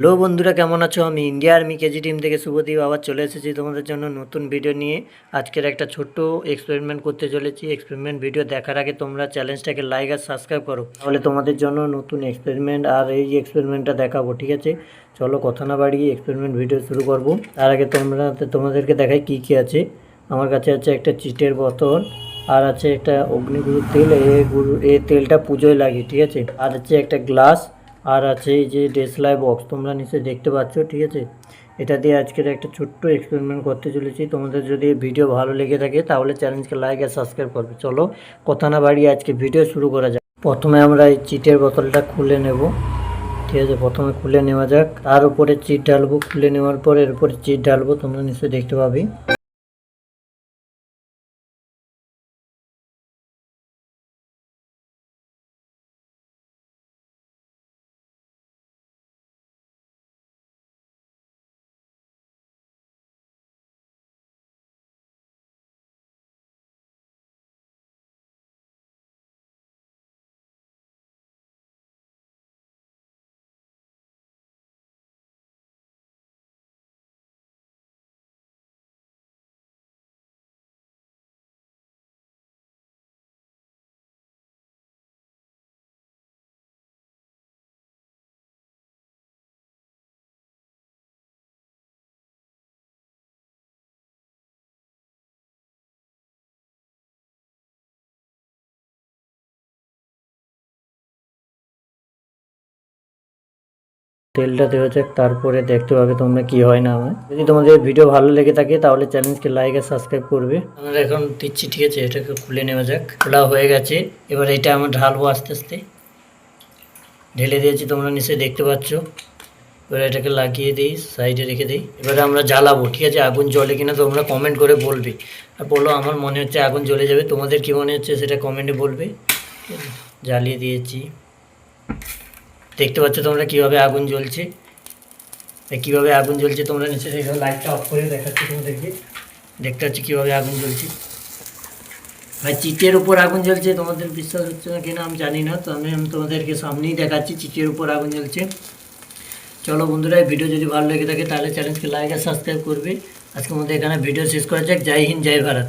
Hello বন্ধুরা, কেমন আছো? আমি ইন্ডিয়া আর্মি কেজি টিম থেকে শুভদীপ আবার চলে এসেছি তোমাদের জন্য নতুন ভিডিও নিয়ে। আজকের একটা ছোট্ট এক্সপেরিমেন্ট করতে চলেছি। এক্সপেরিমেন্ট ভিডিও দেখার আগে তোমরা চ্যালেঞ্জটাকে লাইক আর সাবস্ক্রাইব করো। তাহলে তোমাদের জন্য নতুন এক্সপেরিমেন্ট আর এই এক্সপেরিমেন্টটা দেখাবো, ঠিক আছে? চলো কথা না বাড়িয়ে এক্সপেরিমেন্ট ভিডিও শুরু করব। তার আগে তোমরা, তোমাদেরকে দেখাই কী কী আছে। আমার কাছে আছে একটা চিটের বোতল আর আছে একটা অগ্নিগুরুর তেল। এ গুরু এই তেলটা পুজোয় লাগে, ঠিক আছে? আর আছে একটা গ্লাস আর আছে এই যে ডেসলাই বক্স তোমরা নিশ্চয়ই দেখতে পাচ্ছ, ঠিক আছে? এটা দিয়ে আজকের একটা ছোট্ট এক্সপেরিমেন্ট করতে চলেছি। তোমাদের যদি ভিডিও ভালো লেগে থাকে, তাহলে চ্যানেলকে লাইক আর সাবস্ক্রাইব করবে। চলো, কথা না বাড়িয়ে আজকে ভিডিও শুরু করা যাক। প্রথমে আমরা এই চিটের বোতলটা খুলে নেব। ঠিক আছে, প্রথমে খুলে নেওয়া যাক। তার উপরে চিট ঢালবো। খুলে নেওয়ার পর এর উপরে চিট ঢালবো, তোমরা নিশ্চয়ই দেখতে পাবে। তেলটা দেওয়া যাক, তারপরে দেখতে পাবে তোমরা কি হয় না হয়। যদি তোমাদের ভিডিও ভালো লেগে থাকে, তাহলে চ্যানেলকে লাইক আর সাবস্ক্রাইব করবে। আমরা এখন দিচ্ছি, ঠিক আছে? এটাকে খুলে নেওয়া যাক। খোলা হয়ে গেছে। এবার এটা আমরা ঢালবো আস্তে আস্তে। ঢেলে দিয়েছি তোমরা নিশ্চয়ই দেখতে পাচ্ছ। এবার এটাকে লাগিয়ে দিই সাইডে রেখে দিই। এবারে আমরা জ্বালাবো, ঠিক আছে? আগুন জ্বলে কিনা তোমরা কমেন্ট করে বলবে। আর বলো, আমার মনে হচ্ছে আগুন জ্বলে যাবে। তোমাদের কি মনে হচ্ছে সেটা কমেন্টে বলবে। জ্বালিয়ে দিয়েছি। দেখতে পাচ্ছ তোমরা কীভাবে আগুন জ্বলছে? কীভাবে আগুন জ্বলছে তোমরা নিচে দেখো লাইটটা অফ করে দেখাচ্ছি তোমাদেরকে। দেখতে পাচ্ছ কীভাবে আগুন জ্বলছে। ভাই, চিটের উপর আগুন জ্বলছে, তোমাদের বিশ্বাস হচ্ছে না কিনা আমি জানি না, তো আমি আমি তোমাদেরকে সামনেই দেখাচ্ছি, চিটের উপর আগুন জ্বলছে। চলো বন্ধুরা ভিডিও যদি ভালো লেগে থাকে তাহলে চ্যানেলকে লাইক আর সাবস্ক্রাইব করবে। আজকে মধ্যে এখানে ভিডিও শেষ করা যাক। জয় হিন্দ, জয় ভারত।